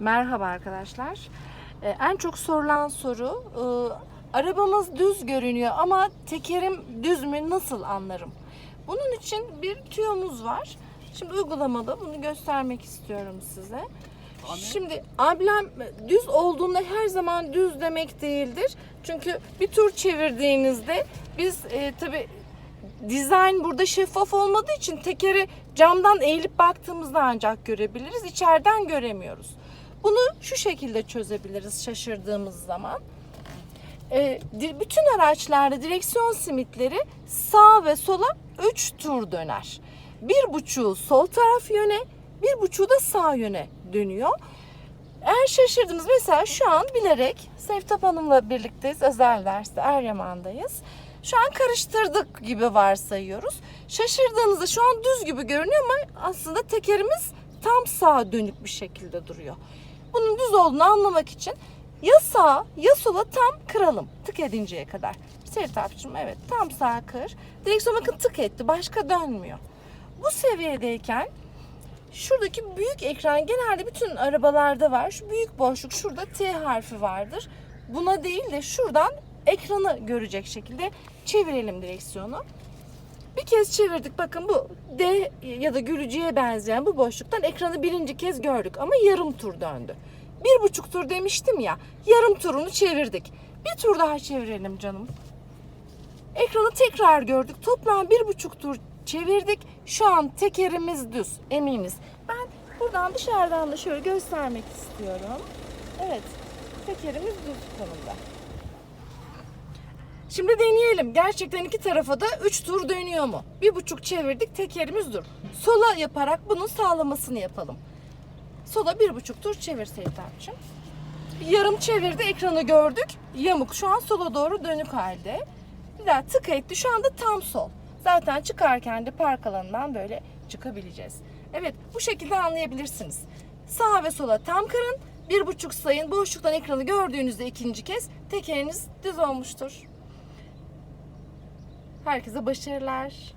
Merhaba arkadaşlar. Ee, en çok sorulan soru e, arabamız düz görünüyor ama tekerim düz mü nasıl anlarım? Bunun için bir tüyomuz var. Şimdi uygulamalı bunu göstermek istiyorum size. Şimdi ablem düz olduğunda her zaman düz demek değildir. Çünkü bir tur çevirdiğinizde biz e, tabi dizayn burada şeffaf olmadığı için tekeri camdan eğilip baktığımızda ancak görebiliriz. İçeriden göremiyoruz. Bunu şu şekilde çözebiliriz şaşırdığımız zaman. E, bütün araçlarda direksiyon simitleri sağ ve sola 3 tur döner. Bir buçuğu sol taraf yöne, bir buçuğu da sağ yöne dönüyor. Eğer şaşırdınız mesela şu an bilerek Sevtap Hanım'la birlikteyiz. Özel derste Eryaman'dayız. Şu an karıştırdık gibi varsayıyoruz. Şaşırdığınızda şu an düz gibi görünüyor ama aslında tekerimiz tam sağa dönük bir şekilde duruyor. Bunun düz olduğunu anlamak için ya sağa ya sola tam kıralım tık edinceye kadar. Sevtap'cığım evet tam sağa kır. Direksiyon bakın tık etti başka dönmüyor. Bu seviyedeyken Şuradaki büyük ekran genelde bütün arabalarda var. Şu büyük boşluk şurada T harfi vardır. Buna değil de şuradan ekranı görecek şekilde çevirelim direksiyonu. Bir kez çevirdik. Bakın bu D ya da gülücüye benzeyen bu boşluktan ekranı birinci kez gördük ama yarım tur döndü. Bir buçuk tur demiştim ya. Yarım turunu çevirdik. Bir tur daha çevirelim canım. Ekranı tekrar gördük. Toplam bir buçuk tur çevirdik. Şu an tekerimiz düz. Eminiz. Ben buradan dışarıdan da şöyle göstermek istiyorum. Evet. Tekerimiz düz konumda. Şimdi deneyelim. Gerçekten iki tarafa da üç tur dönüyor mu? Bir buçuk çevirdik. Tekerimiz dur. Sola yaparak bunun sağlamasını yapalım. Sola bir buçuk tur çevir Seyitapçığım. Yarım çevirdi ekranı gördük. Yamuk şu an sola doğru dönük halde. Bir daha tık etti şu anda tam sol. Zaten çıkarken de park alanından böyle çıkabileceğiz. Evet bu şekilde anlayabilirsiniz. Sağa ve sola tam kırın. Bir buçuk sayın boşluktan ekranı gördüğünüzde ikinci kez tekeriniz düz olmuştur. Herkese başarılar.